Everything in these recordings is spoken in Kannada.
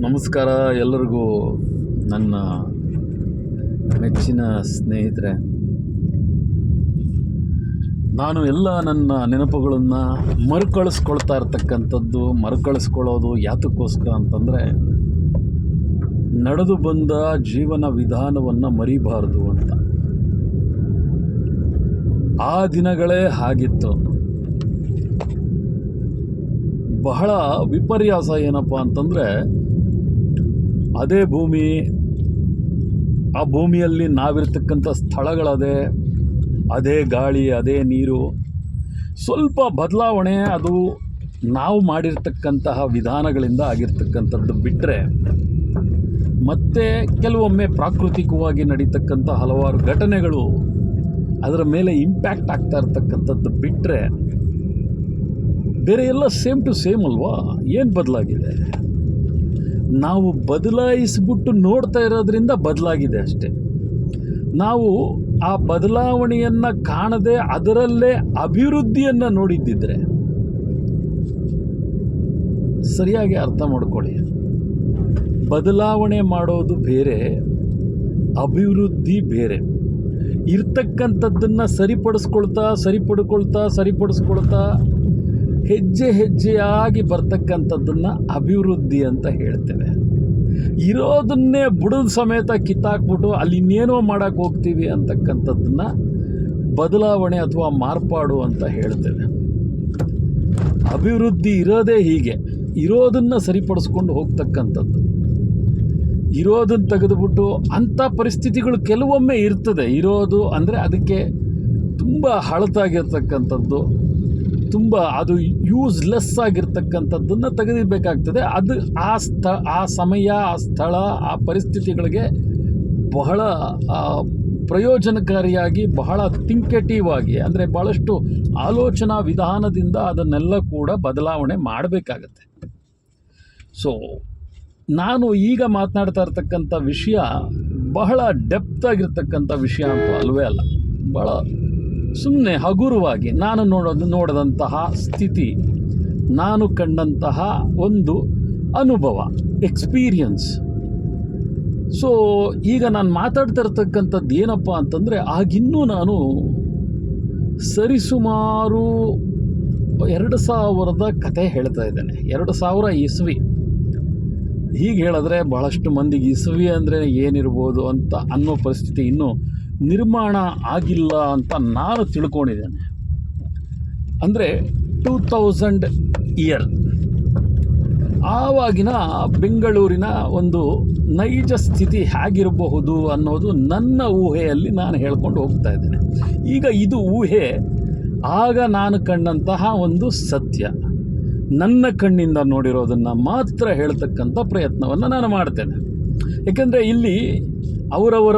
ನಮಸ್ಕಾರ ಎಲ್ಲರಿಗೂ ನನ್ನ ಮೆಚ್ಚಿನ ಸ್ನೇಹಿತರೆ. ನಾನು ಎಲ್ಲ ನನ್ನ ನೆನಪುಗಳನ್ನು ಮರುಕಳಿಸ್ಕೊಳ್ತಾ ಇರ್ತಕ್ಕಂಥದ್ದು, ಮರುಕಳಿಸ್ಕೊಳ್ಳೋದು ಯಾತಕ್ಕೋಸ್ಕರ ಅಂತಂದರೆ, ನಡೆದು ಬಂದ ಜೀವನ ವಿಧಾನವನ್ನು ಮರಿಬಾರ್ದು ಅಂತ. ಆ ದಿನಗಳೇ ಆಗಿತ್ತು. ಬಹಳ ವಿಪರ್ಯಾಸ ಏನಪ್ಪ ಅಂತಂದರೆ ಅದೇ ಭೂಮಿ, ಆ ಭೂಮಿಯಲ್ಲಿ ನಾವಿರ್ತಕ್ಕಂಥ ಸ್ಥಳಗಳದೇ, ಅದೇ ಗಾಳಿ, ಅದೇ ನೀರು. ಸ್ವಲ್ಪ ಬದಲಾವಣೆ ಅದು ನಾವು ಮಾಡಿರ್ತಕ್ಕಂತಹ ವಿಧಾನಗಳಿಂದ ಆಗಿರ್ತಕ್ಕಂಥದ್ದು ಬಿಟ್ಟರೆ ಮತ್ತು ಕೆಲವೊಮ್ಮೆ ಪ್ರಾಕೃತಿಕವಾಗಿ ನಡೀತಕ್ಕಂಥ ಹಲವಾರು ಘಟನೆಗಳು ಅದರ ಮೇಲೆ ಇಂಪ್ಯಾಕ್ಟ್ ಆಗ್ತಾ ಇರ್ತಕ್ಕಂಥದ್ದು ಬಿಟ್ಟರೆ ಬೇರೆ ಎಲ್ಲ ಸೇಮ್ ಟು ಸೇಮ್ ಅಲ್ವಾ? ಏನು ಬದಲಾಗಿದೆ? ನಾವು ಬದಲಾಯಿಸಿಬಿಟ್ಟು ನೋಡ್ತಾ ಇರೋದ್ರಿಂದ ಬದಲಾಗಿದೆ ಅಷ್ಟೆ. ನಾವು ಆ ಬದಲಾವಣೆಯನ್ನು ಕಾಣದೆ ಅದರಲ್ಲೇ ಅಭಿವೃದ್ಧಿಯನ್ನು ನೋಡಿದ್ದಿದ್ರೆ ಸರಿಯಾಗಿ ಅರ್ಥ ಮಾಡ್ಕೊಳ್ಳಿ. ಬದಲಾವಣೆ ಮಾಡೋದು ಬೇರೆ, ಅಭಿವೃದ್ಧಿ ಬೇರೆ. ಇರ್ತಕ್ಕಂಥದ್ದನ್ನು ಸರಿಪಡಿಸ್ಕೊಳ್ತಾ, ಸರಿಪಡ್ಕೊಳ್ತಾ, ಸರಿಪಡಿಸ್ಕೊಳ್ತಾ ಹೆಜ್ಜೆ ಹೆಜ್ಜೆಯಾಗಿ ಬರ್ತಕ್ಕಂಥದ್ದನ್ನು ಅಭಿವೃದ್ಧಿ ಅಂತ ಹೇಳ್ತೇವೆ. ಇರೋದನ್ನೇ ಬುಡದ ಸಮೇತ ಕಿತ್ತಾಕ್ಬಿಟ್ಟು ಅಲ್ಲಿ ಇನ್ನೇನೋ ಮಾಡೋಕ್ಕೆ ಹೋಗ್ತೀವಿ ಅಂತಕ್ಕಂಥದ್ದನ್ನು ಬದಲಾವಣೆ ಅಥವಾ ಮಾರ್ಪಾಡು ಅಂತ ಹೇಳ್ತೇವೆ. ಅಭಿವೃದ್ಧಿ ಇರೋದೇ ಹೀಗೆ. ಇರೋದನ್ನು ಸರಿಪಡಿಸ್ಕೊಂಡು ಹೋಗ್ತಕ್ಕಂಥದ್ದು. ಇರೋದನ್ನು ತೆಗೆದುಬಿಟ್ಟು ಅಂಥ ಪರಿಸ್ಥಿತಿಗಳು ಕೆಲವೊಮ್ಮೆ ಇರ್ತದೆ. ಇರೋದು ಅಂದರೆ ಅದಕ್ಕೆ ತುಂಬ ಹಳತಾಗಿರ್ತಕ್ಕಂಥದ್ದು ತುಂಬ ಅದು ಯೂಸ್ಲೆಸ್ ಆಗಿರ್ತಕ್ಕಂಥದ್ದನ್ನು ತೆಗೆದಿಡಬೇಕಾಗ್ತದೆ. ಅದು ಆ ಸ್ಥ, ಆ ಸಮಯ, ಆ ಸ್ಥಳ, ಆ ಪರಿಸ್ಥಿತಿಗಳಿಗೆ ಬಹಳ ಪ್ರಯೋಜನಕಾರಿಯಾಗಿ, ಬಹಳ ಥಿಂಕೆಟಿವ್ ಆಗಿ, ಅಂದರೆ ಭಾಳಷ್ಟು ಆಲೋಚನಾ ವಿಧಾನದಿಂದ ಅದನ್ನೆಲ್ಲ ಕೂಡ ಬದಲಾವಣೆ ಮಾಡಬೇಕಾಗತ್ತೆ. ಸೊ ನಾನು ಈಗ ಮಾತನಾಡ್ತಾ ಇರ್ತಕ್ಕಂಥ ವಿಷಯ ಬಹಳ ಡೆಪ್ತ್ ಆಗಿರ್ತಕ್ಕಂಥ ವಿಷಯ ಅಂತೂ ಅಲ್ವೇ ಅಲ್ಲ. ಭಾಳ ಸುಮ್ಮನೆ ಹಗುರವಾಗಿ ನಾನು ನೋಡೋದು, ನೋಡಿದಂತಹ ಸ್ಥಿತಿ, ನಾನು ಕಂಡಂತಹ ಒಂದು ಅನುಭವ ಎಕ್ಸ್ಪೀರಿಯನ್ಸ್ ಸೊ ಈಗ ನಾನು ಮಾತಾಡ್ತಾ ಇರ್ತಕ್ಕಂಥದ್ದು ಏನಪ್ಪ ಅಂತಂದರೆ, ಆಗಿನ್ನೂ ನಾನು ಸರಿಸುಮಾರು ಎರಡು ಸಾವಿರದ ಕತೆ ಹೇಳ್ತಾ ಇದ್ದೇನೆ. ಎರಡು ಸಾವಿರ ಇಸ್ವಿ ಹೀಗೆ ಹೇಳಿದ್ರೆ ಬಹಳಷ್ಟು ಮಂದಿಗೆ ಇಸವಿ ಅಂದರೆ ಏನಿರ್ಬೋದು ಅಂತ ಅನ್ನೋ ಪರಿಸ್ಥಿತಿ ಇನ್ನೂ ನಿರ್ಮಾಣ ಆಗಿಲ್ಲ ಅಂತ ನಾನು ತಿಳ್ಕೊಂಡಿದ್ದೇನೆ. ಅಂದರೆ ಟೂ ತೌಸಂಡ್ ಇಯರ್ ಆವಾಗಿನ ಬೆಂಗಳೂರಿನ ಒಂದು ನೈಜ ಸ್ಥಿತಿ ಹೇಗಿರಬಹುದು ಅನ್ನೋದು ನನ್ನ ಊಹೆಯಲ್ಲಿ ನಾನು ಹೇಳ್ಕೊಂಡು ಹೋಗ್ತಾ ಇದ್ದೇನೆ. ಈಗ ಇದು ಊಹೆ, ಆಗ ನಾನು ಕಂಡಂತಹ ಒಂದು ಸತ್ಯ. ನನ್ನ ಕಣ್ಣಿಂದ ನೋಡಿರೋದನ್ನು ಮಾತ್ರ ಹೇಳ್ತಕ್ಕಂಥ ಪ್ರಯತ್ನವನ್ನು ನಾನು ಮಾಡ್ತೇನೆ. ಏಕೆಂದರೆ ಇಲ್ಲಿ ಅವರವರ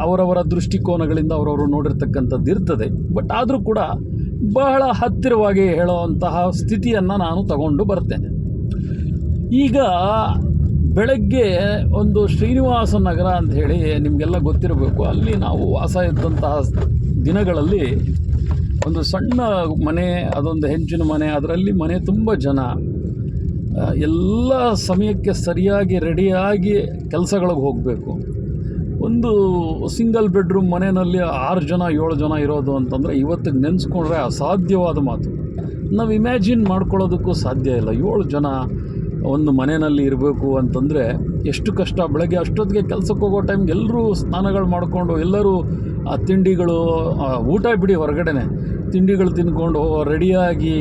ಅವರವರ ದೃಷ್ಟಿಕೋನಗಳಿಂದ ಅವರವರು ನೋಡಿರ್ತಕ್ಕಂಥದ್ದು ಇರ್ತದೆ. ಬಟ್ ಆದರೂ ಕೂಡ ಬಹಳ ಹತ್ತಿರವಾಗಿ ಹೇಳುವಂತಹ ಸ್ಥಿತಿಯನ್ನು ನಾನು ತಗೊಂಡು ಬರ್ತೇನೆ. ಈಗ ಬೆಳಗ್ಗೆ ಒಂದು ಶ್ರೀನಿವಾಸ ನಗರ ಅಂತ ಹೇಳಿ ನಿಮಗೆಲ್ಲ ಗೊತ್ತಿರಬೇಕು. ಅಲ್ಲಿ ನಾವು ವಾಸ ಇದ್ದಂತಹ ದಿನಗಳಲ್ಲಿ ಒಂದು ಸಣ್ಣ ಮನೆ, ಅದೊಂದು ಹೆಂಚಿನ ಮನೆ, ಅದರಲ್ಲಿ ಮನೆ ತುಂಬ ಜನ. ಎಲ್ಲ ಸಮಯಕ್ಕೆ ಸರಿಯಾಗಿ, ರೆಡಿಯಾಗಿ ಕೆಲಸಗಳಿಗೆ ಹೋಗಬೇಕು. ಒಂದು ಸಿಂಗಲ್ ಬೆಡ್ರೂಮ್ ಮನೆಯಲ್ಲಿ ಆರು ಜನ, ಏಳು ಜನ ಇರೋದು ಅಂತಂದರೆ ಇವತ್ತಿಗೆ ನೆನೆಸ್ಕೊಂಡ್ರೆ ಅಸಾಧ್ಯವಾದ ಮಾತು. ನಾವು ಇಮ್ಯಾಜಿನ್ ಮಾಡ್ಕೊಳ್ಳೋದಕ್ಕೂ ಸಾಧ್ಯ ಇಲ್ಲ. ಏಳು ಜನ ಒಂದು ಮನೆಯಲ್ಲಿ ಇರಬೇಕು ಅಂತಂದರೆ ಎಷ್ಟು ಕಷ್ಟ. ಬೆಳಗ್ಗೆ ಅಷ್ಟೊತ್ತಿಗೆ ಕೆಲಸಕ್ಕೆ ಹೋಗೋ ಟೈಮ್ಗೆ ಎಲ್ಲರೂ ಸ್ನಾನಗಳು ಮಾಡಿಕೊಂಡು, ಎಲ್ಲರೂ ಆ ತಿಂಡಿಗಳು ಊಟ ಬಿಡಿ ಹೊರಗಡೆನೆ. ತಿಂಡಿಗಳು ತಿಂದ್ಕೊಂಡು ರೆಡಿಯಾಗಿ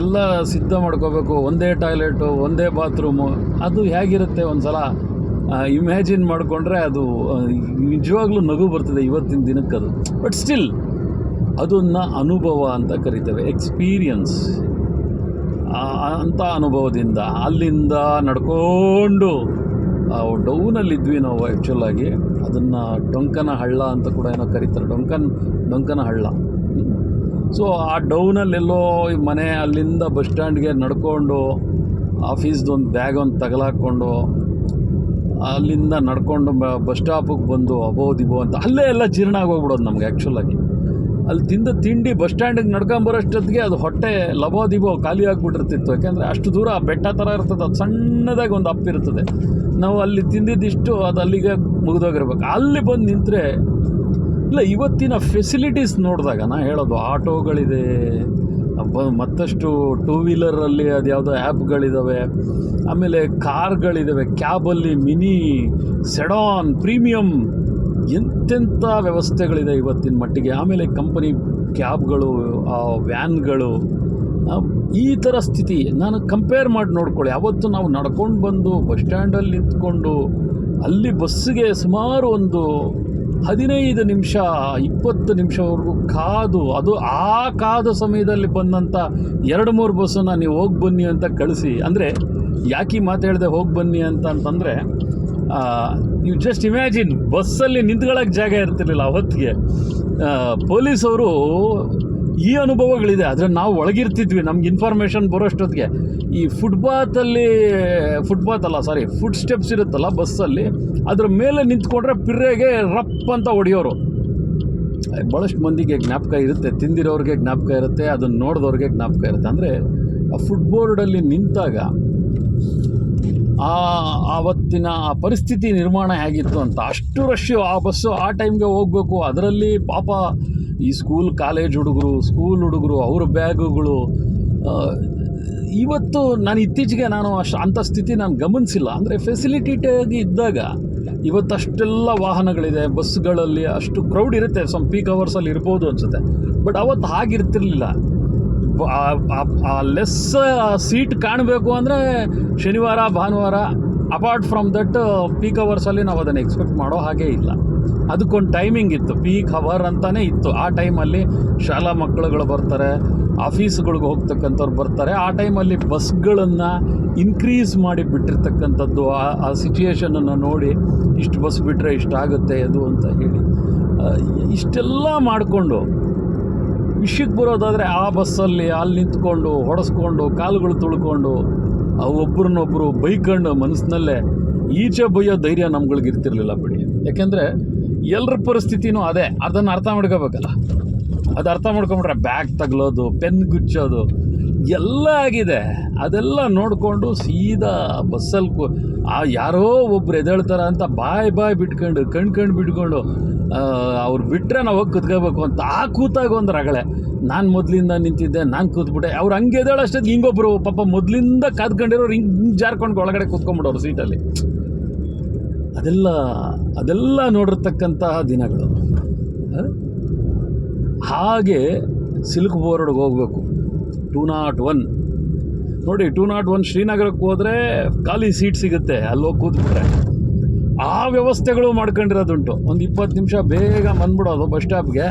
ಎಲ್ಲ ಸಿದ್ಧ ಮಾಡ್ಕೋಬೇಕು. ಒಂದೇ ಟಾಯ್ಲೆಟು ಒಂದೇ ಬಾತ್ರೂಮು ಅದು ಹೇಗಿರುತ್ತೆ ಒಂದು ಸಲ ಇಮ್ಯಾಜಿನ್ ಮಾಡಿಕೊಂಡ್ರೆ ಅದು ನಿಜವಾಗ್ಲೂ ನಗು ಬರ್ತದೆ ಇವತ್ತಿನ ದಿನಕ್ಕೆ ಅದು. ಬಟ್ ಸ್ಟಿಲ್ ಅದನ್ನು ಅನುಭವ ಅಂತ ಕರಿತೇವೆ ಎಕ್ಸ್ಪೀರಿಯನ್ಸ್ ಅಂಥ ಅನುಭವದಿಂದ ಅಲ್ಲಿಂದ ನಡ್ಕೊಂಡು ಡೌನಲ್ಲಿದ್ವಿ ನಾವು ಆ್ಯಕ್ಚುಲಾಗಿ ಅದನ್ನು ಡೊಂಕನ ಹಳ್ಳ ಅಂತ ಕೂಡ ಏನೋ ಕರೀತಾರೆ. ಡೊಂಕನ್ ಡೊಂಕನ ಹಳ್ಳ ಸೊ ಆ ಡೌನಲ್ಲೆಲ್ಲೋ ಮನೆ ಅಲ್ಲಿಂದ ಬಸ್ ಸ್ಟ್ಯಾಂಡ್ಗೆ ನಡ್ಕೊಂಡು ಆಫೀಸ್ದೊಂದು ಬ್ಯಾಗ್ ಒಂದು ತಗಲಾಕ್ಕೊಂಡು ಅಲ್ಲಿಂದ ನಡ್ಕೊಂಡು ಬಸ್ ಸ್ಟಾಪಿಗೆ ಬಂದು ಅಬೋ ದಿಬೋ ಅಂತ, ಅಲ್ಲೇ ಎಲ್ಲ ಜೀರ್ಣ ಆಗೋಗ್ಬಿಡೋದು ನಮಗೆ ಆ್ಯಕ್ಚುಲಾಗಿ ಅಲ್ಲಿ ತಿಂದ ತಿಂಡಿ ಬಸ್ ಸ್ಟ್ಯಾಂಡಿಗೆ ನಡ್ಕೊಂಬರೋಷ್ಟೊತ್ತಿಗೆ ಅದು ಹೊಟ್ಟೆ ಲಬೋದಿಬೋ ಖಾಲಿ ಆಗಿಬಿಟ್ಟಿರ್ತಿತ್ತು. ಯಾಕೆಂದರೆ ಅಷ್ಟು ದೂರ ಆ ಬೆಟ್ಟ ಥರ ಇರ್ತದೆ, ಅದು ಸಣ್ಣದಾಗಿ ಒಂದು ಅಪ್ಪಿರ್ತದೆ ನಾವು ಅಲ್ಲಿ ತಿಂದಿದ್ದಿಷ್ಟು ಅದು ಅಲ್ಲಿಗೆ ಮುಗಿದೋಗಿರ್ಬೇಕು. ಅಲ್ಲಿ ಬಂದು ನಿಂತರೆ, ಇಲ್ಲ, ಇವತ್ತಿನ ಫೆಸಿಲಿಟೀಸ್ ನೋಡಿದಾಗ ನಾ ಹೇಳೋದು, ಆಟೋಗಳಿದೆ ಬ ಮತ್ತಷ್ಟು ಟೂ ವೀಲರಲ್ಲಿ ಅದು ಯಾವುದೋ ಆ್ಯಪ್ಗಳಿದ್ದಾವೆ ಆಮೇಲೆ ಕಾರ್ಗಳಿದ್ದಾವೆ ಕ್ಯಾಬಲ್ಲಿ ಮಿನಿ ಸೆಡಾನ್ ಪ್ರೀಮಿಯಮ್ ಎಂತೆಂಥ ವ್ಯವಸ್ಥೆಗಳಿದೆ ಇವತ್ತಿನ ಮಟ್ಟಿಗೆ. ಆಮೇಲೆ ಕಂಪನಿ ಕ್ಯಾಬ್ಗಳು ಆ ವ್ಯಾನ್ಗಳು ಈ ಥರ ಸ್ಥಿತಿ. ನಾನು ಕಂಪೇರ್ ಮಾಡಿ ನೋಡ್ಕೊಳ್ಳಿ. ಅವತ್ತು ನಾವು ನಡ್ಕೊಂಡು ಬಂದು ಬಸ್ ಸ್ಟ್ಯಾಂಡಲ್ಲಿ ನಿಂತ್ಕೊಂಡು ಅಲ್ಲಿ ಬಸ್ಸಿಗೆ ಸುಮಾರು ಒಂದು ಹದಿನೈದು ನಿಮಿಷ, ಇಪ್ಪತ್ತು ನಿಮಿಷವರೆಗೂ ಕಾದು, ಅದು ಆ ಕಾದ ಸಮಯದಲ್ಲಿ ಬಂದಂಥ ಎರಡು ಮೂರು ಬಸ್ಸನ್ನು ನೀವು ಹೋಗಿ ಬನ್ನಿ ಅಂತ ಕಳಿಸಿ. ಅಂದರೆ, ಯಾಕೆ ಮಾತಾಡಿದೆ ಹೋಗಿ ಬನ್ನಿ ಅಂತ ಅಂತಂದರೆ ಯು ಜಸ್ಟ್ ಇಮ್ಯಾಜಿನ್ ಬಸ್ಸಲ್ಲಿ ನಿಂತ್ಕೊಳ್ಳೋಕ್ಕೆ ಜಾಗ ಇರ್ತಿರ್ಲಿಲ್ಲ ಅವತ್ತಿಗೆ. ಪೊಲೀಸವರು ಈ ಅನುಭವಗಳಿದೆ, ಆದರೆ ನಾವು ಒಳಗಿರ್ತಿದ್ವಿ, ನಮ್ಗೆ ಇನ್ಫಾರ್ಮೇಷನ್ ಬರೋಷ್ಟೊತ್ತಿಗೆ. ಈ ಫುಟ್ಪಾತಲ್ಲಿ ಫುಟ್ಪಾತ್ ಅಲ್ಲ ಸಾರಿ ಫುಟ್ ಸ್ಟೆಪ್ಸ್ ಇರುತ್ತಲ್ಲ ಬಸ್ಸಲ್ಲಿ, ಅದ್ರ ಮೇಲೆ ನಿಂತ್ಕೊಂಡ್ರೆ ಪಿರ್ರೆಗೆ ರಪ್ ಅಂತ ಹೊಡೆಯೋರು. ಭಾಳಷ್ಟು ಮಂದಿಗೆ ಜ್ಞಾಪಕ ಇರುತ್ತೆ, ತಿಂದಿರೋರಿಗೆ ಜ್ಞಾಪಕ ಇರುತ್ತೆ, ಅದನ್ನು ನೋಡಿದವ್ರಿಗೆ ಜ್ಞಾಪಕ ಇರುತ್ತೆ. ಅಂದರೆ ಆ ಫುಟ್ಬೋರ್ಡಲ್ಲಿ ನಿಂತಾಗ ಆ ಆವತ್ತಿನ ಆ ಪರಿಸ್ಥಿತಿ ನಿರ್ಮಾಣ ಹೇಗಿತ್ತು ಅಂತ, ಅಷ್ಟು ರಶ್ಶು ಆ ಬಸ್ಸು ಆ ಟೈಮ್ಗೆ ಹೋಗಬೇಕು, ಅದರಲ್ಲಿ ಪಾಪ ಈ ಸ್ಕೂಲ್ ಕಾಲೇಜ್ ಹುಡುಗರು ಸ್ಕೂಲ್ ಹುಡುಗರು, ಅವ್ರ ಬ್ಯಾಗುಗಳು ಇವತ್ತು ನಾನು ಇತ್ತೀಚೆಗೆ ನಾನು ಅಷ್ಟು ಅಂಥ ಸ್ಥಿತಿ ನಾನು ಗಮನಿಸಿಲ್ಲ. ಅಂದರೆ ಫೆಸಿಲಿಟೇಟಾಗಿ ಇದ್ದಾಗ ಇವತ್ತು ಅಷ್ಟೆಲ್ಲ ವಾಹನಗಳಿದೆ, ಬಸ್ಗಳಲ್ಲಿ ಅಷ್ಟು ಕ್ರೌಡ್ ಇರುತ್ತೆ. ಸಮ್ ಪೀಕ್ ಅವರ್ಸಲ್ಲಿ ಇರ್ಬೋದು ಅನಿಸುತ್ತೆ. ಬಟ್ ಅವತ್ತು ಹಾಗಿರ್ತಿರ್ಲಿಲ್ಲ. ಆ ಲೆಸ್ ಸೀಟ್ ಕಾಣಬೇಕು ಅಂದರೆ ಶನಿವಾರ, ಭಾನುವಾರ ಅಪಾರ್ಟ್ ಫ್ರಮ್ ದಟ್ ಪೀಕ್ ಅವರ್ಸಲ್ಲಿ ನಾವು ಅದನ್ನು ಎಕ್ಸ್ಪೆಕ್ಟ್ ಮಾಡೋ ಹಾಗೆ ಇಲ್ಲ. ಅದಕ್ಕೊಂದು ಟೈಮಿಂಗ್ ಇತ್ತು. ಪೀಕ್ ಹವರ್ ಅಂತಲೇ ಇತ್ತು. ಆ ಟೈಮಲ್ಲಿ ಶಾಲಾ ಮಕ್ಕಳುಗಳು ಬರ್ತಾರೆ ಆಫೀಸ್ಗಳಿಗೆ ಹೋಗ್ತಕ್ಕಂಥವ್ರು ಬರ್ತಾರೆ. ಆ ಟೈಮಲ್ಲಿ ಬಸ್ಗಳನ್ನು ಇನ್ಕ್ರೀಸ್ ಮಾಡಿ ಬಿಟ್ಟಿರ್ತಕ್ಕಂಥದ್ದು, ಆ ಆ ಸಿಚುಯೇಷನನ್ನು ನೋಡಿ ಇಷ್ಟು ಬಸ್ ಬಿಟ್ಟರೆ ಇಷ್ಟಾಗುತ್ತೆ ಅದು ಅಂತ ಹೇಳಿ. ಇಷ್ಟೆಲ್ಲ ಮಾಡಿಕೊಂಡು ವಿಷಯಕ್ಕೆ ಬರೋದಾದರೆ ಆ ಬಸ್ಸಲ್ಲಿ ಅಲ್ಲಿ ನಿಂತ್ಕೊಂಡು, ಹೊಡೆಸ್ಕೊಂಡು, ಕಾಲುಗಳು ತುಳ್ಕೊಂಡು ಒಬ್ಬರನ್ನೊಬ್ಬರು ಬೈಕೊಂಡು ಮನಸ್ಸಿನಲ್ಲೇ ಈಚೆ ಬೈಯೋ ಧೈರ್ಯ ನಮ್ಗಳಿಗೆ ಇರ್ತಿರ್ಲಿಲ್ಲ ಬಿಡಿ. ಯಾಕೆಂದರೆ ಎಲ್ಲರ ಪರಿಸ್ಥಿತಿನೂ ಅದೇ. ಅದನ್ನು ಅರ್ಥ ಮಾಡ್ಕೋಬೇಕಲ್ಲ. ಅದು ಅರ್ಥ ಮಾಡ್ಕೊಂಬಿಟ್ರೆ ಬ್ಯಾಗ್ ತಗಲೋದು, ಪೆನ್ ಗುಚ್ಚೋದು ಎಲ್ಲ ಆಗಿದೆ. ಅದೆಲ್ಲ ನೋಡಿಕೊಂಡು ಸೀದಾ ಬಸ್ಸಲ್ಲಿ ಕು ಆ ಯಾರೋ ಒಬ್ರು ಎದ್ದೇಳ್ತಾರೆ ಅಂತ ಬಾಯ್ ಬಾಯ್ ಬಿಟ್ಕೊಂಡು, ಕಣ್ ಕಣ್ ಬಿಟ್ಕೊಂಡು ಅವ್ರು ಬಿಟ್ಟರೆ ನಾವು ಹೋಗಿ ಕುತ್ಕೋಬೇಕು ಅಂತ ಆ ಕೂತಾಗ ಒಂದು ರಗಳೆ. ನಾನು ಮೊದಲಿಂದ ನಿಂತಿದ್ದೆ, ನಾನು ಕೂತ್ಬಿಟ್ಟೆ. ಅವ್ರು ಹಂಗೆ ಎದ್ದೇಳಷ್ಟೊತ್ತಿಗೆ ಹಿಂಗೊಬ್ರು ಪಾಪ ಮೊದಲಿಂದ ಕಾದ್ಕೊಂಡಿರೋರು ಹಿಂಗೆ ಜಾರ್ಕೊಂಡು ಒಳಗಡೆ ಕೂತ್ಕೊಂಡ್ಬಿಡೋರು ಸೀಟಲ್ಲಿ. ಅದೆಲ್ಲ ಅದೆಲ್ಲ ನೋಡಿರ್ತಕ್ಕಂತಹ ದಿನಗಳು? ಹಾಗೆ ಸಿಲ್ಕ್ ಬೋರ್ಡ್ಗೆ ಹೋಗಬೇಕು. ಟೂ ನಾಟ್ ಒನ್ ನೋಡಿ ಟೂ ನಾಟ್ ಒನ್ ಶ್ರೀನಗರಕ್ಕೆ ಹೋದರೆ ಖಾಲಿ ಸೀಟ್ ಸಿಗುತ್ತೆ ಅಲ್ಲಿ ಹೋಗಿ ಕೂತ್ಬಿಟ್ರೆ. ಆ ವ್ಯವಸ್ಥೆಗಳು ಮಾಡ್ಕೊಂಡಿರೋದುಂಟು. ಒಂದು ಇಪ್ಪತ್ತು ನಿಮಿಷ ಬೇಗ ಬಂದ್ಬಿಡೋದು ಬಸ್ ಸ್ಟಾಪ್ಗೆ.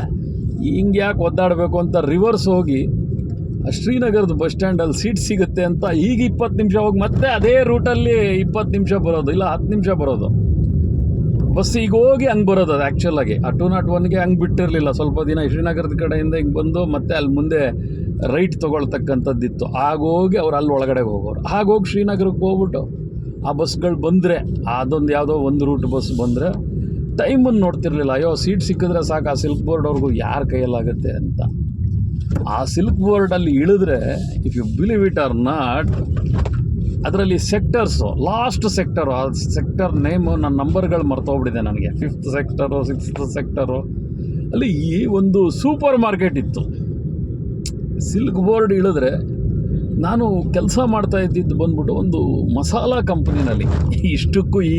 ಹಿಂಗೆ ಯಾಕೆ ಒದ್ದಾಡಬೇಕು ಅಂತ ರಿವರ್ಸ್ ಹೋಗಿ ಶ್ರೀನಗರದ ಬಸ್ ಸ್ಟ್ಯಾಂಡಲ್ಲಿ ಸೀಟ್ ಸಿಗುತ್ತೆ ಅಂತ ಈಗ ಇಪ್ಪತ್ತು ನಿಮಿಷ ಹೋಗಿ ಮತ್ತೆ ಅದೇ ರೂಟಲ್ಲಿ ಇಪ್ಪತ್ತು ನಿಮಿಷ ಬರೋದು, ಇಲ್ಲ ಹತ್ತು ನಿಮಿಷ ಬರೋದು. ಬಸ್ ಈಗ ಹೋಗಿ ಹಂಗೆ ಬರೋದು ಅದು ಆ್ಯಕ್ಚುಲಾಗಿ ಆ ಟೂ ನಾಟ್ ಒನ್ಗೆ ಹಂಗೆ ಬಿಟ್ಟಿರಲಿಲ್ಲ. ಸ್ವಲ್ಪ ದಿನ ಶ್ರೀನಗರದ ಕಡೆಯಿಂದ ಹಿಂಗೆ ಬಂದು ಮತ್ತೆ ಅಲ್ಲಿ ಮುಂದೆ ರೈಟ್ ತೊಗೊಳ್ತಕ್ಕಂಥದ್ದಿತ್ತು ಆಗೋಗಿ ಅವ್ರು ಅಲ್ಲಿ ಒಳಗಡೆ ಹೋಗೋರು. ಹಾಗೋಗಿ ಶ್ರೀನಗರಕ್ಕೆ ಹೋಗ್ಬಿಟ್ಟು ಆ ಬಸ್ಗಳು ಬಂದರೆ, ಅದೊಂದು ಯಾವುದೋ ಒಂದು ರೂಟ್ ಬಸ್ ಬಂದರೆ ಟೈಮನ್ನು ನೋಡ್ತಿರ್ಲಿಲ್ಲ. ಅಯ್ಯೋ ಸೀಟ್ ಸಿಕ್ಕಿದ್ರೆ ಸಾಕು, ಆ ಸಿಲ್ಕ್ ಬೋರ್ಡ್ ಅವ್ರಿಗೂ ಯಾರ ಕೈಯಲ್ಲಾಗುತ್ತೆ ಅಂತ. ಆ ಸಿಲ್ಕ್ ಬೋರ್ಡಲ್ಲಿ ಇಳಿದ್ರೆ if you believe it or not ಅದರಲ್ಲಿ ಸೆಕ್ಟರ್ಸು ಲಾಸ್ಟ್ ಸೆಕ್ಟರು ಆ ಸೆಕ್ಟರ್ ನೇಮು ನನ್ನ ನಂಬರ್ಗಳು ಮರ್ತೋಗ್ಬಿಟ್ಟಿದೆ ನನಗೆ. ಫಿಫ್ತ್ ಸೆಕ್ಟರು ಸಿಕ್ಸ್ತ್ ಸೆಕ್ಟರು ಅಲ್ಲಿ ಈ ಒಂದು ಸೂಪರ್ ಮಾರ್ಕೆಟ್ ಇತ್ತು. ಸಿಲ್ಕ್ ಬೋರ್ಡ್ ಇಳಿದ್ರೆ ನಾನು ಕೆಲಸ ಮಾಡ್ತಾ ಇದ್ದಿದ್ದು ಬಂದ್ಬಿಟ್ಟು ಒಂದು ಮಸಾಲ ಕಂಪ್ನಿನಲ್ಲಿ ಇಷ್ಟಕ್ಕೂ ಈ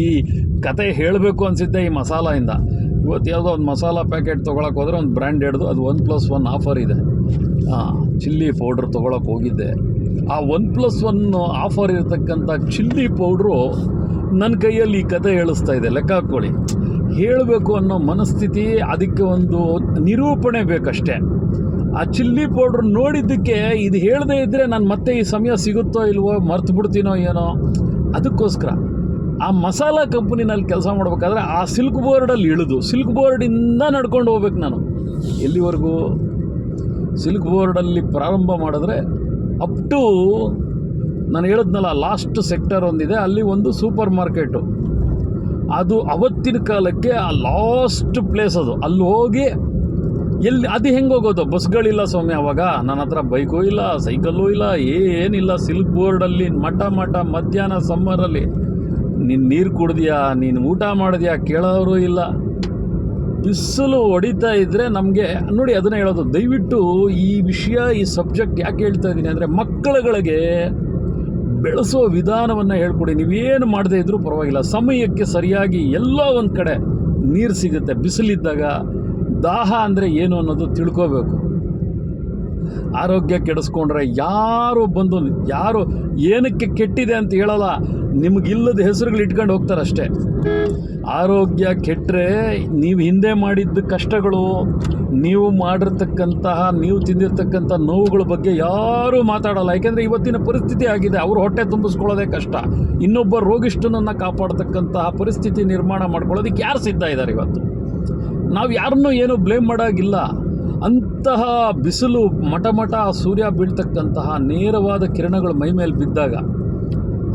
ಕತೆ ಹೇಳಬೇಕು ಅನಿಸಿದ್ದೆ ಈ ಮಸಾಲೆಯಿಂದ. ಇವತ್ತು ಯಾವುದೋ ಒಂದು ಮಸಾಲ ಪ್ಯಾಕೆಟ್ ತೊಗೊಳಕ್ಕೆ ಹೋದರೆ ಒಂದು ಬ್ರ್ಯಾಂಡ್ ಹಿಡ್ದು ಅದು ಒನ್ ಪ್ಲಸ್ ಒನ್ ಆಫರ್ ಇದೆ. ಚಿಲ್ಲಿ ಪೌಡ್ರ್ ತೊಗೊಳಕ್ಕೆ ಹೋಗಿದ್ದೆ. ಆ ಒನ್ ಪ್ಲಸ್ ಒನ್ ಆಫರ್ ಇರತಕ್ಕಂಥ ಚಿಲ್ಲಿ ಪೌಡ್ರು ನನ್ನ ಕೈಯಲ್ಲಿ ಈ ಕತೆ ಹೇಳಿಸ್ತಾ ಇದೆ. ಲೆಕ್ಕ ಹಾಕ್ಕೊಳ್ಳಿ. ಹೇಳಬೇಕು ಅನ್ನೋ ಮನಸ್ಥಿತಿ ಅದಕ್ಕೆ ಒಂದು ನಿರೂಪಣೆ ಬೇಕಷ್ಟೇ. ಆ ಚಿಲ್ಲಿ ಪೌಡ್ರ್ ನೋಡಿದ್ದಕ್ಕೆ ಇದು ಹೇಳದೇ ಇದ್ದರೆ ನಾನು ಮತ್ತೆ ಈ ಸಮಯ ಸಿಗುತ್ತೋ ಇಲ್ವೋ, ಮರ್ತು ಬಿಡ್ತೀನೋ ಏನೋ, ಅದಕ್ಕೋಸ್ಕರ ಆ ಮಸಾಲ ಕಂಪ್ನಿನಲ್ಲಿ ಕೆಲಸ ಮಾಡಬೇಕಾದ್ರೆ ಆ ಸಿಲ್ಕ್ ಬೋರ್ಡಲ್ಲಿ ಇಳಿದು, ಸಿಲ್ಕ್ ಬೋರ್ಡಿಂದ ನಡ್ಕೊಂಡು ಹೋಗ್ಬೇಕು ನಾನು. ಎಲ್ಲಿವರೆಗೂ? ಸಿಲ್ಕ್ ಬೋರ್ಡಲ್ಲಿ ಪ್ರಾರಂಭ ಮಾಡಿದ್ರೆ ಅಪ್ ಟು ನಾನು ಹೇಳಿದ್ನಲ್ಲ ಲಾಸ್ಟ್ ಸೆಕ್ಟರ್ ಒಂದಿದೆ, ಅಲ್ಲಿ ಒಂದು ಸೂಪರ್ ಮಾರ್ಕೆಟು ಅದು ಅವತ್ತಿನ ಕಾಲಕ್ಕೆ ಆ ಲಾಸ್ಟ್ ಪ್ಲೇಸ್ ಅದು. ಅಲ್ಲಿ ಹೋಗಿ ಎಲ್ಲಿ, ಅದು ಹೆಂಗೆ ಹೋಗೋದು? ಬಸ್ಗಳಿಲ್ಲ ಸ್ವಾಮಿ ಅವಾಗ. ನನ್ನ ಹತ್ರ ಬೈಕೂ ಇಲ್ಲ ಸೈಕಲ್ಲೂ ಇಲ್ಲ, ಏನಿಲ್ಲ. ಸಿಲ್ಕ್ ಬೋರ್ಡಲ್ಲಿ ಮಠ ಮಠ, ಮಧ್ಯಾಹ್ನ ಸಮ್ಮರಲ್ಲಿ ನೀನು ನೀರು ಕುಡ್ದಿಯಾ? ನೀನು ಊಟ ಮಾಡಿದ್ಯಾ? ಕೇಳೋರು ಇಲ್ಲ. ಬಿಸಿಲು ಹೊಡಿತಾ ಇದ್ದರೆ ನಮಗೆ, ನೋಡಿ ಅದನ್ನ ಹೇಳೋದು, ದಯವಿಟ್ಟು ಈ ವಿಷಯ, ಈ ಸಬ್ಜೆಕ್ಟ್ ಯಾಕೆ ಹೇಳ್ತಾ ಇದ್ದೀನಿ ಅಂದರೆ ಮಕ್ಕಳುಗಳಿಗೆ ಬೆಳೆಸೋ ವಿಧಾನವನ್ನು ಹೇಳ್ಕೊಡಿ. ನೀವೇನು ಮಾಡದೇ ಇದ್ರೂ ಪರವಾಗಿಲ್ಲ. ಸಮಯಕ್ಕೆ ಸರಿಯಾಗಿ ಎಲ್ಲ ಒಂದು ಕಡೆ ನೀರು ಸಿಗುತ್ತೆ. ಬಿಸಿಲಿದ್ದಾಗ ದಾಹ ಅಂದರೆ ಏನು ಅನ್ನೋದು ತಿಳ್ಕೋಬೇಕು. ಆರೋಗ್ಯ ಕೆಡಿಸ್ಕೊಂಡ್ರೆ ಯಾರು ಬಂದು ಯಾರು ಏನಕ್ಕೆ ಕೆಟ್ಟಿದೆ ಅಂತ ಹೇಳಲ್ಲ. ನಿಮಗಿಲ್ಲದ ಹೆಸರುಗಳು ಇಟ್ಕೊಂಡು ಹೋಗ್ತಾರೆ ಅಷ್ಟೇ. ಆರೋಗ್ಯ ಕೆಟ್ಟರೆ ನೀವು ಹಿಂದೆ ಮಾಡಿದ್ದ ಕಷ್ಟಗಳು, ನೀವು ಮಾಡಿರ್ತಕ್ಕಂತಹ, ನೀವು ತಿಂದಿರ್ತಕ್ಕಂಥ ನೋವುಗಳ ಬಗ್ಗೆ ಯಾರೂ ಮಾತಾಡಲ್ಲ. ಯಾಕೆಂದರೆ ಇವತ್ತಿನ ಪರಿಸ್ಥಿತಿ ಆಗಿದೆ. ಅವರು ಹೊಟ್ಟೆ ತುಂಬಿಸ್ಕೊಳ್ಳೋದೇ ಕಷ್ಟ. ಇನ್ನೊಬ್ಬ ರೋಗಿಷ್ಠನನ್ನು ಕಾಪಾಡ್ತಕ್ಕಂತಹ ಪರಿಸ್ಥಿತಿ ನಿರ್ಮಾಣ ಮಾಡ್ಕೊಳ್ಳೋದಕ್ಕೆ ಯಾರು ಸಿದ್ಧ ಇದ್ದಾರೆ ಇವತ್ತು? ನಾವು ಯಾರನ್ನೂ ಏನೂ ಬ್ಲೇಮ್ ಮಾಡೋಗಿಲ್ಲ. ಅಂತಹ ಬಿಸಿಲು ಮಟಮಟ ಮಟ ಸೂರ್ಯ ಬೀಳ್ತಕ್ಕಂತಹ ನೇರವಾದ ಕಿರಣಗಳು ಮೈ ಮೇಲೆ ಬಿದ್ದಾಗ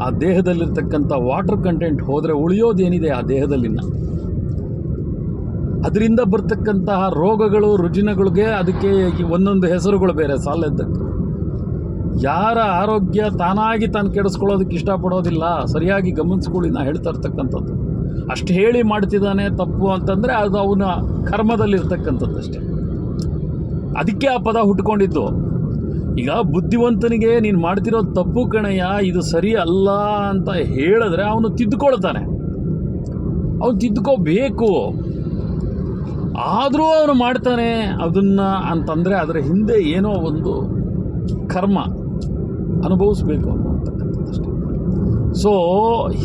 ಆ ದೇಹದಲ್ಲಿರ್ತಕ್ಕಂಥ ವಾಟರ್ ಕಂಟೆಂಟ್ ಹೋದರೆ ಉಳಿಯೋದೇನಿದೆ ಆ ದೇಹದಲ್ಲಿನ? ಅದರಿಂದ ಬರ್ತಕ್ಕಂತಹ ರೋಗಗಳು, ರುಜಿನಗಳಿಗೆ ಅದಕ್ಕೆ ಒಂದೊಂದು ಹೆಸರುಗಳು ಬೇರೆ ಸಾಲದ್ದಕ್ಕೆ ಯಾರ ಆರೋಗ್ಯ ತಾನಾಗಿ ತಾನು ಕೆಡಿಸ್ಕೊಳ್ಳೋದಕ್ಕೆ ಇಷ್ಟಪಡೋದಿಲ್ಲ, ಸರಿಯಾಗಿ ಗಮನಿಸ್ಕೊಳ್ಳಿ, ನಾ ಹೇಳ್ತಾ ಇರ್ತಕ್ಕಂಥದ್ದು. ಅಷ್ಟು ಹೇಳಿ ಮಾಡ್ತಿದ್ದಾನೆ ತಪ್ಪು ಅಂತಂದರೆ ಅದು ಅವನ ಕರ್ಮದಲ್ಲಿರ್ತಕ್ಕಂಥದ್ದು ಅಷ್ಟೇ. ಅದಕ್ಕೆ ಆ ಪದ ಹುಟ್ಕೊಂಡಿತ್ತು. ಈಗ ಬುದ್ಧಿವಂತನಿಗೆ ನೀನು ಮಾಡ್ತಿರೋದು ತಪ್ಪು ಕಣಯ್ಯ, ಇದು ಸರಿ ಅಲ್ಲ ಅಂತ ಹೇಳಿದ್ರೆ ಅವನು ತಿದ್ದುಕೊಳ್ತಾನೆ. ಅವನು ತಿದ್ದುಕೋಬೇಕು ಆದರೂ ಅವನು ಮಾಡ್ತಾನೆ. ಅದನ್ನ ಅಂತಂದರೆ ಅದರ ಹಿಂದೆ ಏನೋ ಒಂದು ಕರ್ಮ ಅನುಭವಿಸ್ಬೇಕು. ಸೊ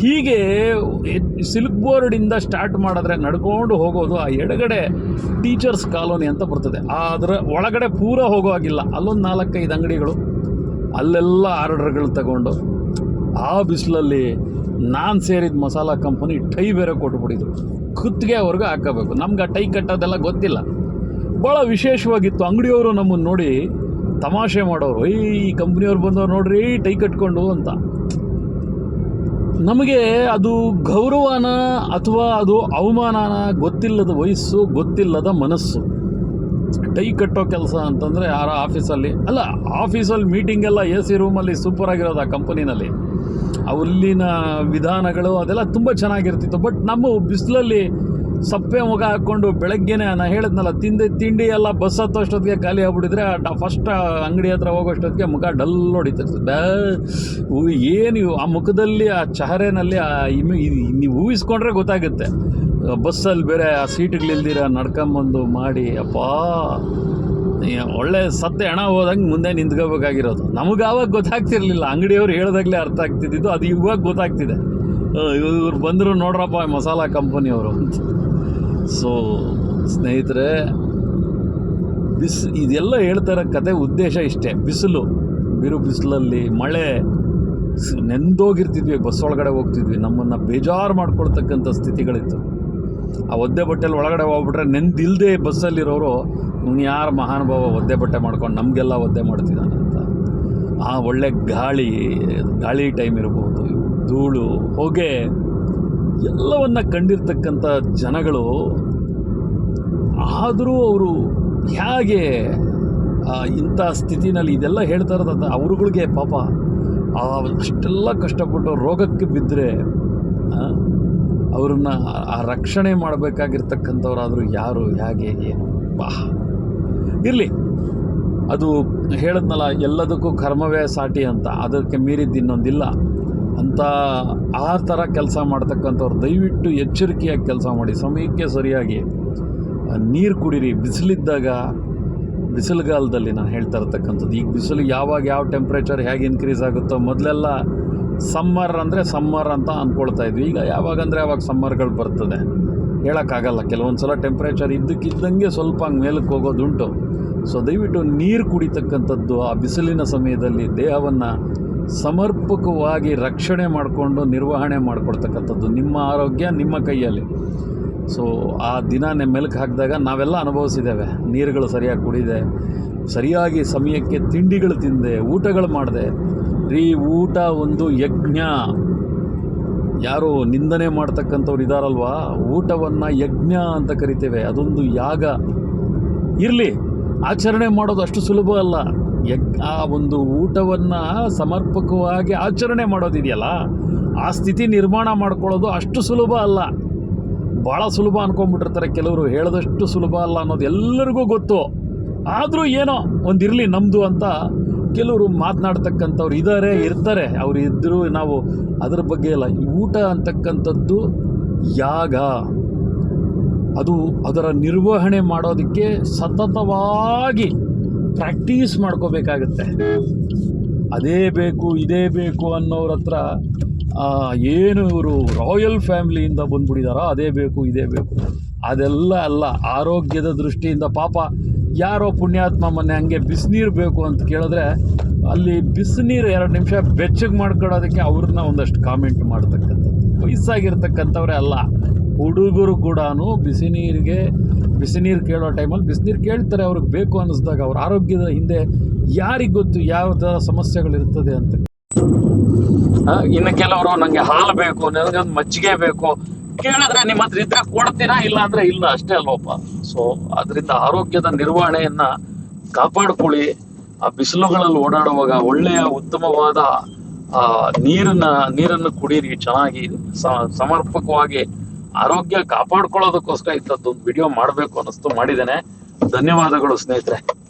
ಹೀಗೆ ಸಿಲ್ಕ್ ಬೋರ್ಡಿಂದ ಸ್ಟಾರ್ಟ್ ಮಾಡಿದ್ರೆ ನಡ್ಕೊಂಡು ಹೋಗೋದು ಆ ಎಡಗಡೆ ಟೀಚರ್ಸ್ ಕಾಲೋನಿ ಅಂತ ಬರ್ತದೆ. ಅದರ ಒಳಗಡೆ ಪೂರ ಹೋಗೋ ಹಾಗಿಲ್ಲ ಅಲ್ಲೊಂದು ನಾಲ್ಕೈದು ಅಂಗಡಿಗಳು, ಅಲ್ಲೆಲ್ಲ ಆರ್ಡರ್ಗಳು ತಗೊಂಡು ಆ ಬಿಸಿಲಲ್ಲಿ ನಾನು ಸೇರಿದ ಮಸಾಲ ಕಂಪನಿ ಟೈ ಬೇರೆ ಕೊಟ್ಬಿಟ್ಟಿದ್ರು. ಕುತ್ತಿಗೆವರೆಗೂ ಹಾಕೋಬೇಕು. ನಮ್ಗೆ ಆ ಟೈ ಕಟ್ಟೋದೆಲ್ಲ ಗೊತ್ತಿಲ್ಲ. ಭಾಳ ವಿಶೇಷವಾಗಿತ್ತು. ಅಂಗಡಿಯವರು ನಮ್ಮನ್ನು ನೋಡಿ ತಮಾಷೆ ಮಾಡೋರು ಈ ಕಂಪ್ನಿಯವ್ರು ಬಂದವ್ರು ನೋಡ್ರಿ, ಟೈ ಕಟ್ಕೊಂಡು ಅಂತ. ನಮಗೆ ಅದು ಗೌರವನ ಅಥವಾ ಅದು ಅವಮಾನನ ಗೊತ್ತಿಲ್ಲದ ವಯಸ್ಸು, ಗೊತ್ತಿಲ್ಲದ ಮನಸ್ಸು. ಟೈ ಕಟ್ಟೋ ಕೆಲಸ ಅಂತಂದರೆ ಯಾರ ಆಫೀಸಲ್ಲಿ, ಅಲ್ಲ, ಆಫೀಸಲ್ಲಿ ಮೀಟಿಂಗ್ ಎಲ್ಲ ಎ ಸಿ ರೂಮಲ್ಲಿ ಸೂಪರ್ ಆಗಿರೋದು ಆ ಕಂಪನಿನಲ್ಲಿ. ಅಲ್ಲಿನ ವಿಧಾನಗಳು ಅದೆಲ್ಲ ತುಂಬ ಚೆನ್ನಾಗಿರ್ತಿತ್ತು. ಬಟ್ ನಮ್ಮ ಬಿಸಿಲಲ್ಲಿ ಸಪ್ಪೆ ಮುಖ ಹಾಕ್ಕೊಂಡು ಬೆಳಗ್ಗೆನೆ ನಾನು ಹೇಳಿದ್ನಲ್ಲ ತಿಂದು ತಿಂಡಿ ಎಲ್ಲ ಬಸ್ ಹತ್ತೋಷ್ಟೊತ್ತಿಗೆ ಖಾಲಿ ಆಗ್ಬಿಟ್ಟಿದ್ರೆ ಫಸ್ಟ್ ಅಂಗಡಿ ಹತ್ರ ಹೋಗೋಷ್ಟೊತ್ತಿಗೆ ಮುಖ ಡಲ್ ಹೊಡಿತಿರ್ತದೆ ಏನು ಆ ಮುಖದಲ್ಲಿ, ಆ ಚಹರೆನಲ್ಲಿ, ಆ ನೀವು ಊಹಿಸ್ಕೊಂಡ್ರೆ ಗೊತ್ತಾಗುತ್ತೆ. ಬಸ್ಸಲ್ಲಿ ಬೇರೆ ಆ ಸೀಟ್ಗಳಿಲ್ದಿರ ನಡ್ಕೊಂಬಂದು ಮಾಡಿ, ಅಪ್ಪಾ ಒಳ್ಳೆ ಸತ್ತೆ ಹಣ ಹೋದಂಗೆ ಮುಂದೆ ನಿಂತ್ಕೋಬೇಕಾಗಿರೋದು. ನಮಗೆ ಆವಾಗ ಗೊತ್ತಾಗ್ತಿರ್ಲಿಲ್ಲ. ಅಂಗಡಿಯವ್ರು ಹೇಳ್ದಾಗಲೇ ಅರ್ಥ ಆಗ್ತಿದ್ದಿದ್ದು, ಅದು ಇವಾಗ ಗೊತ್ತಾಗ್ತಿದೆ. ಇವ್ರು ಬಂದರು ನೋಡ್ರಪ್ಪ ಮಸಾಲ ಕಂಪನಿಯವರು ಅಂತ. ಸೊ, ಸ್ನೇಹಿತರೆ, ಬಿಸ್, ಇದೆಲ್ಲ ಹೇಳ್ತಾ ಇರೋ ಕತೆ ಉದ್ದೇಶ ಇಷ್ಟೇ. ಬಿಸಿಲು. ಬಿರು ಬಿಸಿಲಲ್ಲಿ ಮಳೆ ನೆಂದೋಗಿರ್ತಿದ್ವಿ, ಬಸ್ ಒಳಗಡೆ ಹೋಗ್ತಿದ್ವಿ. ನಮ್ಮನ್ನು ಬೇಜಾರು ಮಾಡ್ಕೊಳ್ತಕ್ಕಂಥ ಸ್ಥಿತಿಗಳಿತ್ತು. ಆ ಒದ್ದೆ ಬಟ್ಟೆಲಿ ಒಳಗಡೆ ಹೋಗ್ಬಿಟ್ರೆ ನೆಂದಿಲ್ಲದೆ ಬಸ್ಸಲ್ಲಿರೋರು, ಇವ್ನು ಯಾರು ಮಹಾನುಭಾವ ಒದ್ದೆ ಬಟ್ಟೆ ಮಾಡ್ಕೊಂಡು ನಮಗೆಲ್ಲ ಒದ್ದೆ ಮಾಡ್ತಿದ್ದಾನೆ ಅಂತ. ಆ ಒಳ್ಳೆ ಗಾಳಿ ಗಾಳಿ ಟೈಮ್ ಇರ್ಬೋದು, ಧೂಳು, ಹೊಗೆ. ಎಲ್ಲವನ್ನ ಕಂಡಿರ್ತಕ್ಕಂಥ ಜನಗಳು ಆದರೂ ಅವರು ಹೇಗೆ ಇಂಥ ಸ್ಥಿತಿನಲ್ಲಿ ಇದೆಲ್ಲ ಹೇಳ್ತಾ ಇರೋದಂತ ಅವ್ರುಗಳಿಗೆ ಪಾಪ ಅಷ್ಟೆಲ್ಲ ಕಷ್ಟಪಟ್ಟು ರೋಗಕ್ಕೆ ಬಿದ್ದರೆ ಅವ್ರನ್ನ ಆ ರಕ್ಷಣೆ ಮಾಡಬೇಕಾಗಿರ್ತಕ್ಕಂಥವ್ರಾದರೂ ಯಾರು, ಹೇಗೆ ಏನು ಬಾ. ಇರಲಿ, ಅದು ಹೇಳಿದ್ನಲ್ಲ, ಎಲ್ಲದಕ್ಕೂ ಕರ್ಮವೇ ಸಾಟಿ ಅಂತ, ಅದಕ್ಕೆ ಮೀರಿದ್ದು ಇನ್ನೊಂದಿಲ್ಲ. ಅಂತ ಆ ಥರ ಕೆಲಸ ಮಾಡ್ತಕ್ಕಂಥವ್ರು, ದಯವಿಟ್ಟು ಎಚ್ಚರಿಕೆಯಾಗಿ ಕೆಲಸ ಮಾಡಿ, ಸಮಯಕ್ಕೆ ಸರಿಯಾಗಿ ನೀರು ಕುಡೀರಿ. ಬಿಸಿಲಿದ್ದಾಗ, ಬಿಸಿಲುಗಾಲದಲ್ಲಿ ನಾನು ಹೇಳ್ತಾ ಇರ್ತಕ್ಕಂಥದ್ದು, ಈಗ ಬಿಸಿಲು ಯಾವಾಗ ಯಾವ ಟೆಂಪ್ರೇಚರ್ ಹೇಗೆ ಇನ್ಕ್ರೀಸ್ ಆಗುತ್ತೋ ಮೊದಲೆಲ್ಲ ಸಮ್ಮರ್ ಅಂದರೆ ಸಮ್ಮರ್ ಅಂತ ಅಂದ್ಕೊಳ್ತಾ ಇದ್ವಿ. ಈಗ ಯಾವಾಗ ಅಂದರೆ ಯಾವಾಗ ಸಮ್ಮರ್ಗಳು ಬರ್ತದೆ. ಹೇಳೋಕ್ಕಾಗಲ್ಲ. ಕೆಲವೊಂದು ಸಲ ಟೆಂಪ್ರೇಚರ್ ಇದ್ದಕ್ಕಿದ್ದಂಗೆ ಸ್ವಲ್ಪ ಹಂಗೆ ಮೇಲಕ್ಕೆ ಹೋಗೋದುಂಟು. ಸೊ ದಯವಿಟ್ಟು ನೀರು ಕುಡಿತಕ್ಕಂಥದ್ದು, ಆ ಬಿಸಿಲಿನ ಸಮಯದಲ್ಲಿ ದೇಹವನ್ನು ಸಮರ್ಪಕವಾಗಿ ರಕ್ಷಣೆ ಮಾಡಿಕೊಂಡು ನಿರ್ವಹಣೆ ಮಾಡಿಕೊಡ್ತಕ್ಕಂಥದ್ದು ನಿಮ್ಮ ಆರೋಗ್ಯ ನಿಮ್ಮ ಕೈಯಲ್ಲಿ. ಸೊ ಆ ದಿನ ಮೆಲುಕು ಹಾಕಿದಾಗ ನಾವೆಲ್ಲ ಅನುಭವಿಸಿದ್ದೇವೆ. ನೀರುಗಳು ಸರಿಯಾಗಿ ಕುಡಿದೆ, ಸರಿಯಾಗಿ ಸಮಯಕ್ಕೆ ತಿಂಡಿಗಳು ತಿಂದೆ, ಊಟಗಳು ಮಾಡಿದೆ. ರೀ ಊಟ ಒಂದು ಯಜ್ಞ. ಯಾರು ನಿಂದನೆ ಮಾಡ್ತಕ್ಕಂಥವ್ರು ಇದ್ದಾರಲ್ವಾ ಊಟವನ್ನು ಯಜ್ಞ ಅಂತ ಕರಿತೇವೆ. ಅದೊಂದು ಯಾಗ. ಇರಲಿ, ಆಚರಣೆ ಮಾಡೋದು ಅಷ್ಟು ಸುಲಭ ಅಲ್ಲ ಯಗ್ ಆ ಒಂದು ಊಟವನ್ನು ಸಮರ್ಪಕವಾಗಿ ಆಚರಣೆ ಮಾಡೋದಿದೆಯಲ್ಲ, ಆ ಸ್ಥಿತಿ ನಿರ್ಮಾಣ ಮಾಡ್ಕೊಳ್ಳೋದು ಅಷ್ಟು ಸುಲಭ ಅಲ್ಲ. ಭಾಳ ಸುಲಭ ಅನ್ಕೊಂಡ್ಬಿಟ್ಟಿರ್ತಾರೆ ಕೆಲವರು, ಹೇಳದಷ್ಟು ಸುಲಭ ಅಲ್ಲ ಅನ್ನೋದು ಎಲ್ಲರಿಗೂ ಗೊತ್ತು. ಆದರೂ ಏನೋ ಒಂದಿರಲಿ ನಮ್ಮದು ಅಂತ ಕೆಲವರು ಮಾತನಾಡ್ತಕ್ಕಂಥವ್ರು ಇದ್ದಾರೆ ಇರ್ತಾರೆ. ಅವ್ರು ಇದ್ದರೂ ನಾವು ಅದ್ರ ಬಗ್ಗೆ ಇಲ್ಲ ಈ ಊಟ ಅಂತಕ್ಕಂಥದ್ದು ಯಾಗ. ಅದು ಅದರ ನಿರ್ವಹಣೆ ಮಾಡೋದಕ್ಕೆ ಸತತವಾಗಿ ಪ್ರಾಕ್ಟೀಸ್ ಮಾಡ್ಕೋಬೇಕಾಗತ್ತೆ. ಅದೇ ಬೇಕು, ಇದೇ ಬೇಕು ಅನ್ನೋರ ಹತ್ರ ಏನು ಇವರು ರಾಯಲ್ ಫ್ಯಾಮಿಲಿಯಿಂದ ಬಂದ್ಬಿಟ್ಟಿದಾರೋ ಅದೇ ಬೇಕು, ಇದೇ ಬೇಕು. ಅದೆಲ್ಲ ಅಲ್ಲ, ಆರೋಗ್ಯದ ದೃಷ್ಟಿಯಿಂದ ಪಾಪ ಯಾರೋ ಪುಣ್ಯಾತ್ಮ ಮೊನ್ನೆ ಹಂಗೆ ಬಿಸಿನೀರು ಬೇಕು ಅಂತ ಕೇಳಿದ್ರೆ ಅಲ್ಲಿ ಬಿಸಿನೀರು ಎರಡು ನಿಮಿಷ ಬೆಚ್ಚಗೆ ಮಾಡ್ಕೊಳ್ಳೋದಕ್ಕೆ ಅವ್ರನ್ನ ಒಂದಷ್ಟು ಕಾಮೆಂಟ್ ಮಾಡ್ತಕ್ಕಂಥದ್ದು. ವಯಸ್ಸಾಗಿರ್ತಕ್ಕಂಥವ್ರೆ ಅಲ್ಲ, ಹುಡುಗರು ಕೂಡ ಬಿಸಿ ನೀರಿಗೆ ಬಿಸಿ ನೀರು ಕೇಳೋ ಟೈಮಲ್ಲಿ ಬಿಸಿನೀರು ಕೇಳ್ತಾರೆ ಅವ್ರಿಗೆ ಬೇಕು ಅನ್ನಿಸ್ದಾಗ ಅವ್ರ ಆರೋಗ್ಯದ ಹಿಂದೆ ಯಾರಿಗೆ ಗೊತ್ತು ಯಾವ ಥರ ಸಮಸ್ಯೆಗಳಿರ್ತದೆ ಅಂತ. ಇನ್ನು ಕೆಲವರು ನನಗೆ ಹಾಲು ಬೇಕು, ನನಗೆ ಒಂದು ಮಜ್ಜಿಗೆ ಬೇಕು. ಕೇಳಿದ್ರೆ ನಿಮ್ಮ ಹತ್ರ ಇದ್ರೆ ಕೊಡ್ತೀರಾ ಇಲ್ಲ ಅಂದ್ರೆ ಇಲ್ಲ, ಅಷ್ಟೇ ಅಲ್ವಪ್ಪ ಸೊ ಅದರಿಂದ ಆರೋಗ್ಯದ ನಿರ್ವಹಣೆಯನ್ನ ಕಾಪಾಡ್ಕೊಳ್ಳಿ. ಆ ಬಿಸಿಲುಗಳಲ್ಲಿ ಓಡಾಡುವಾಗ ಒಳ್ಳೆಯ ಉತ್ತಮವಾದ, ಆ, ನೀರನ್ನ, ನೀರನ್ನು ಕುಡೀರಿ, ಚೆನ್ನಾಗಿ ಸಮರ್ಪಕವಾಗಿ ಆರೋಗ್ಯ ಕಾಪಾಡ್ಕೊಳ್ಳೋದಕ್ಕೋಸ್ಕರ ಇಂಥದ್ದೊಂದು ವಿಡಿಯೋ ಮಾಡಬೇಕು ಅನ್ನಿಸ್ತು. ಮಾಡಿದ್ದೇನೆ. ಧನ್ಯವಾದಗಳು ಸ್ನೇಹಿತರೆ.